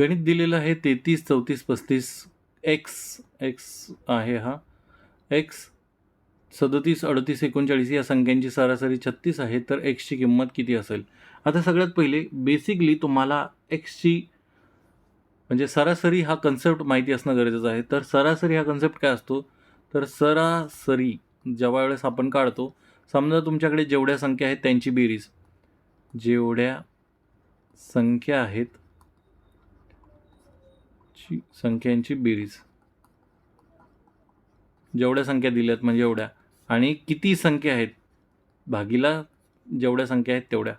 गणित दिलेलं आहे तेहतीस चौतीस पस्तीस एक्स एक्स आहे हा. एक्स सदतीस अडतीस एकोणचाळीस या संख्यांची सरासरी छत्तीस आहे तर एक्सची किंमत किती असेल? आता सगळ्यात पहिले बेसिकली तुम्हाला एक्सची म्हणजे सरासरी हा कन्सेप्ट माहिती असणं गरजेचं आहे. तर सरासरी हा कन्सेप्ट काय असतो? तर सरासरी जेव्हा वेळेस आपण काढतो समजा तुमच्याकडे जेवढ्या संख्या आहेत त्यांची बेरीज. जेवढ्या संख्या आहेत ची संख्यांची बेरीज. जेवढ्या संख्या दिल्यात म्हणजे एवढ्या. आणि किती संख्या आहेत? भागीला जेवढ्या संख्या आहेत तेवढ्या.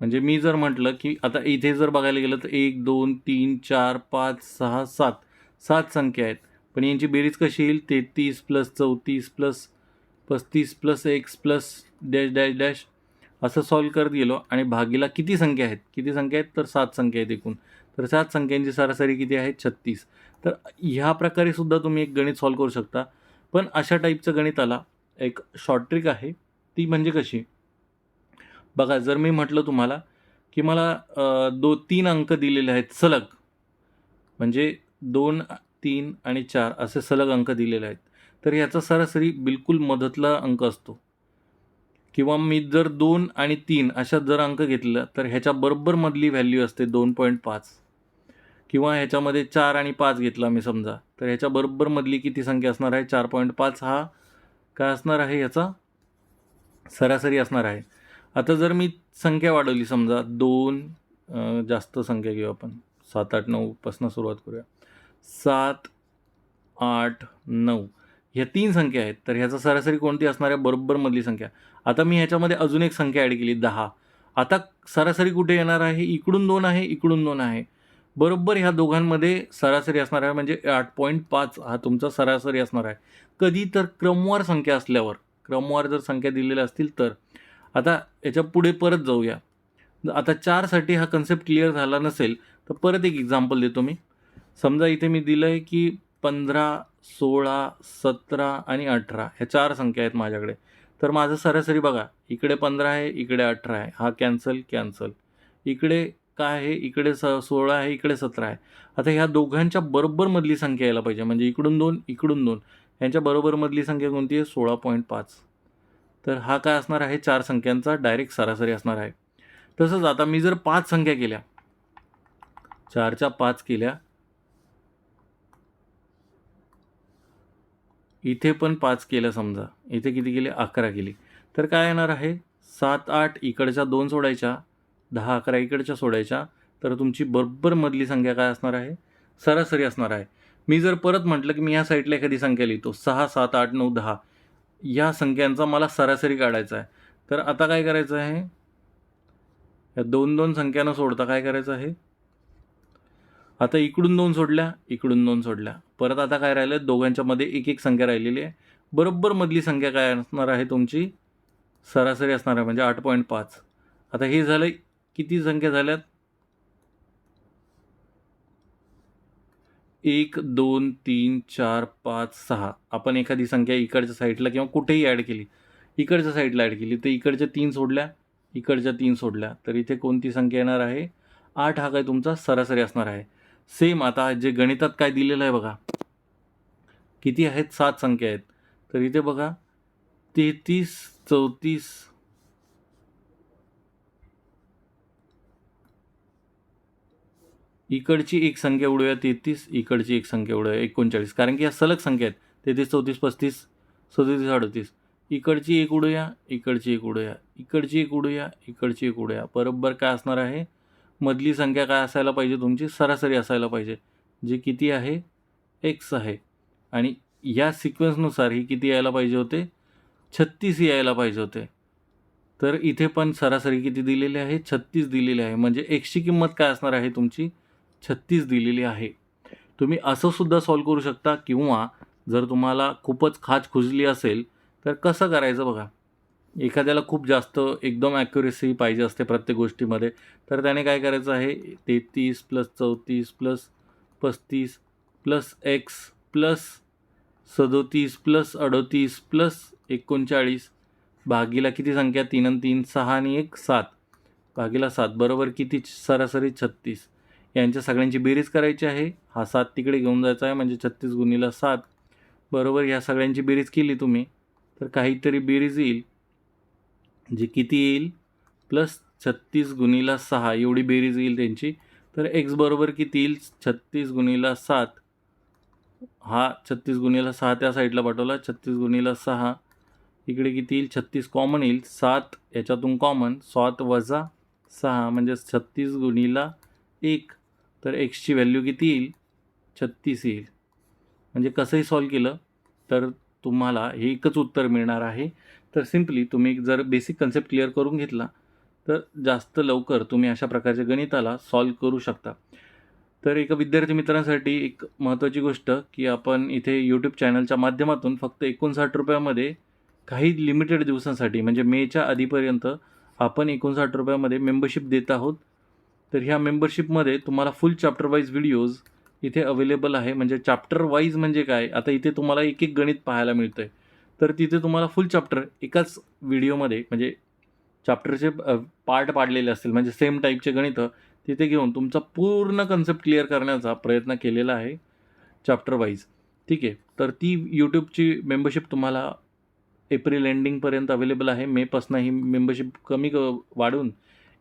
म्हणजे मी जर म्हटलं की आता इथे जर बघायला गेलं तर एक दोन तीन चार पाच सहा सात. सात संख्या आहेत. पण यांची बेरीज कशी येईल? तेहतीस प्लस चौतीस प्लस पस्तीस plus X plus dash dash dash असं सॉल्व करत गेलो आणि भागीला किती संख्या आहेत? किती संख्या आहेत? तर सात संख्या आहेत एकूण. तर सात संख्यांची सरासरी किती आहे? छत्तीस. तर ह्या प्रकारे सुद्धा तुम्ही एक गणित सॉल्व करू शकता. पण अशा टाईपचं गणित आला. एक शॉर्ट ट्रिक आहे. ती म्हणजे कशी? बघा जर मी म्हटलं तुम्हाला की मला दो तीन अंक दिलेले आहेत सलग. म्हणजे दोन तीन आणि चार असे सलग अंक दिलेले आहेत. तर याचा सरासरी बिलकुल मधतला अंक असतो. किंवा मी जर दोन आणि तीन अशा जर अंक घेतलं तर ह्याच्या बरोबर मधली व्हॅल्यू असते दोन पॉईंट पाच. किंवा ह्याच्यामध्ये चार आणि पाच घेतला मी समजा तर ह्याच्या बरोबर मधली किती संख्या असणार आहे? चार पॉईंट पाच हा काय असणार आहे? याचा सरासरी असणार आहे. आता जर मी संख्या वाढवली समजा दोन जास्त संख्या घेऊ आपण. सात आठ नऊपासून सुरुवात करूया. सात आठ नऊ. ह्या तीन संख्या आहेत. तर ह्याचा सरासरी कोणती असणाऱ्या आहे बरोबर मधली संख्या? आता मी ह्याच्यामध्ये अजून एक संख्या ॲड केली दहा. आता सरासरी कुठे येणार आहे? इकडून दोन आहे इकडून दोन आहे. बरोबर ह्या दोघांमध्ये सरासरी असणार आहे म्हणजे आठ पॉईंट पाच हा तुमचा सरासरी असणार आहे. कधी तर क्रमवार संख्या असल्यावर क्रमवार जर संख्या दिलेल्या असतील तर. आता याच्यापुढे परत जाऊया. आता चारसाठी हा कन्सेप्ट क्लिअर झाला नसेल तर परत एक एक्झाम्पल देतो मी. समजा इथे मी दिलं आहे की पंधरा सोळा सतरा आणि अठरा ह्या चार संख्या आहेत माझ्याकडे. तर माझं सरासरी बघा इकडे पंधरा आहे इकडे अठरा आहे. हा कॅन्सल कॅन्सल इकडे काय आहे? इकडे स सोळा आहे इकडे सतरा आहे. आता ह्या दोघांच्या बरोबरमधली संख्या यायला पाहिजे. म्हणजे इकडून दोन इकडून दोन. ह्यांच्या बरोबरमधली संख्या कोणती आहे? सोळा पॉईंट पाच. तर हा काय असणार आहे? चार संख्यांचा डायरेक्ट सरासरी असणार आहे. तसंच आता मी जर पाच संख्या केल्या चारच्या पाच केल्या इथे पण पाच केलं समजा. इथे किती केले? अकरा केली. तर काय येणार आहे? सात आठ इकडच्या दोन सोडायच्या. दहा अकरा इकडच्या सोडायच्या. तर तुमची बरोबर मधली संख्या काय असणार आहे? सरासरी असणार आहे. मी जर परत म्हटलं की मी ह्या साईडला एखादी संख्या लिहितो. सहा सात आठ नऊ दहा. या संख्यांचा मला सरासरी काढायचा आहे. तर आता काय करायचं आहे? या दोन दोन संख्यानं सोडता काय करायचं आहे? आता इकडून दोन सोडल्या इकडून दोन सोडल्या. परत आता काय राहिलं? दोघांच्या मध्ये एक एक संख्या राहिलेली आहे. बरोबर मधली संख्या काय असणार आहे तुमची? सरासरी असणार आहे म्हणजे आठ पॉईंट पाच. आता हे झालं किती संख्या झाल्यात? एक दोन तीन चार पाच सहा. आपण एखादी संख्या इकडच्या साईडला किंवा कुठेही ॲड केली इकडच्या साईडला ॲड केली तर इकडच्या तीन सोडल्या इकडच्या तीन सोडल्या. तर इथे कोणती संख्या येणार आहे? आठ हा काय तुमचा सरासरी असणार आहे. सेम आता जे गणितात काय दिलेलं आहे बघा. किती आहेत? सात संख्या आहेत. तर इथे बघा तेहतीस चौतीस इकडची एक संख्या उडूया तेहतीस इकडची एक संख्या उडूया एकोणचाळीस. कारण की या सलग संख्या आहेत. तेहतीस चौतीस पस्तीस सदतीस अडतीस. इकडची एक उडूया इकडची एक उडूया इकडची एक उडूया इकडची एक उडूया बरोबर काय असणार आहे? मधली संख्या काय असायला पाहिजे? तुमची सरासरी असायला पाहिजे. जे किती आहे? एक्स आहे. आणि या सिक्वेन्सनुसार ही किती यायला पाहिजे होते? छत्तीस यायला पाहिजे होते. तर इथे पण सरासरी किती दिलेली आहे? छत्तीस दिलेली आहे. म्हणजे एक्सची किंमत काय असणार आहे तुमची? छत्तीस दिलेली आहे. तुम्ही असं सुद्धा सॉल्व करू शकता किंवा जर तुम्हाला खूपच खाज खुजली असेल तर कसं करायचं बघा? एखाद्याला खूप जास्त एकदम ॲक्युरेसी पाहिजे असते प्रत्येक गोष्टीमध्ये तर त्याने काय करायचं आहे? तेहतीस प्लस चौतीस प्लस पस्तीस प्लस एक्स प्लस सदोतीस प्लस अडोतीस प्लस एकोणचाळीस भागीला किती संख्या? तीन आणि तीन सहा आणि एक सात. भागीला सात बरोबर किती? सरासरी छत्तीस. यांच्या सगळ्यांची बेरीज करायची आहे. हा सात तिकडे घेऊन जायचा आहे म्हणजे छत्तीस गुणीला सात. बरोबर ह्या सगळ्यांची बेरीज केली तुम्ही तर काहीतरी बेरीज येईल. जी किती येईल? प्लस छत्तीस गुणीला सहा एवढी बेरीज येईल त्यांची. तर एक्स बरोबर किती येईल? छत्तीस गुणीला सात. हा छत्तीस गुणीला सहा त्या साईडला पाठवला. छत्तीस गुणीला सहा इकडे किती येईल? छत्तीस कॉमन येईल. सात याच्यातून कॉमन सात वजा सहा म्हणजे छत्तीस गुणीला एक. तर एक्सची व्हॅल्यू किती येईल? छत्तीस येईल. म्हणजे कसंही सॉल्व केलं तर तुम्हाला हे एकच उत्तर मिळणार आहे. तर सिम्पली तुम्ही जर बेसिक कन्सेप्ट क्लिअर करून घेतला तर जास्त लवकर तुम्ही अशा प्रकारच्या गणिताला सॉल्व करू शकता. तर एका विद्यार्थी मित्रांसाठी एक महत्त्वाची गोष्ट की आपण इथे यूट्यूब चॅनलच्या माध्यमातून फक्त एकोणसाठ रुपयामध्ये काही लिमिटेड दिवसांसाठी म्हणजे मेच्या आधीपर्यंत आपण एकोणसाठ रुपयामध्ये मेंबरशिप देत आहोत. तर ह्या मेंबरशिपमध्ये तुम्हाला फुल चॅप्टर वाईज व्हिडिओज इथे अवेलेबल आहे. म्हणजे चॅप्टर वाईज म्हणजे काय? आता इथे तुम्हाला एक एक गणित पाहायला मिळतं आहे तर तिथे तुम्हाला फुल चॅप्टर एकाच व्हिडिओमध्ये म्हणजे चॅप्टरचे पार्ट पाडलेले असतील. म्हणजे सेम टाईपचे गणितं तिथे घेऊन तुमचा पूर्ण कन्सेप्ट क्लिअर करण्याचा प्रयत्न केलेला आहे चॅप्टर वाईज ठीक आहे? तर ती यूट्यूबची मेंबरशिप तुम्हाला एप्रिल एंडिंगपर्यंत अवेलेबल आहे. मेपासून ही मेंबरशिप कमी क वाढून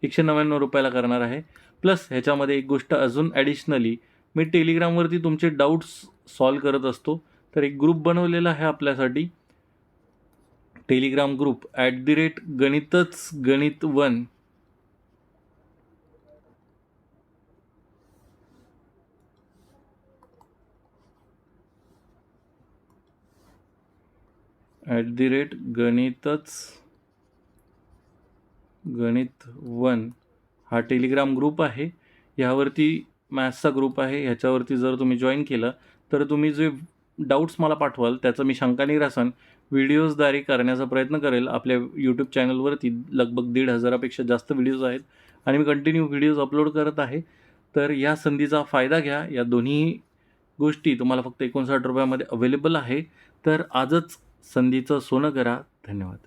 एकशे नव्याण्णव रुपयाला करणार आहे. प्लस ह्याच्यामध्ये एक गोष्ट अजून ॲडिशनली मी टेलिग्रामवरती तुमचे डाऊट्स सॉल्व करत असतो. तर एक ग्रुप बनवलेला आहे आपल्यासाठी. Telegram group at the rate गणितच गणित वन. ॲट दी रेट गणितच गणित वन. हा टेलिग्राम ग्रुप आहे. ह्यावरती मॅथ्सचा ग्रुप आहे. ह्याच्यावरती जर तुम्ही जॉईन केलं तर तुम्ही जे डाऊट्स मला पाठवाल त्याचं मी शंका निरासन व्हिडिओजद्वारे करण्याचा प्रयत्न करेल. आपल्या यूट्यूब चॅनलवरती लगभग दीड हजारापेक्षा जास्त व्हिडिओज आहेत. आणि मी कंटिन्यू व्हिडिओज अपलोड करत आहे. तर या संधीचा फायदा घ्या. या दोन्ही गोष्टी तुम्हाला फक्त एकोणसाठ रुपयामध्ये अवेलेबल आहे. तर आजच संधीचं सोनं करा. धन्यवाद.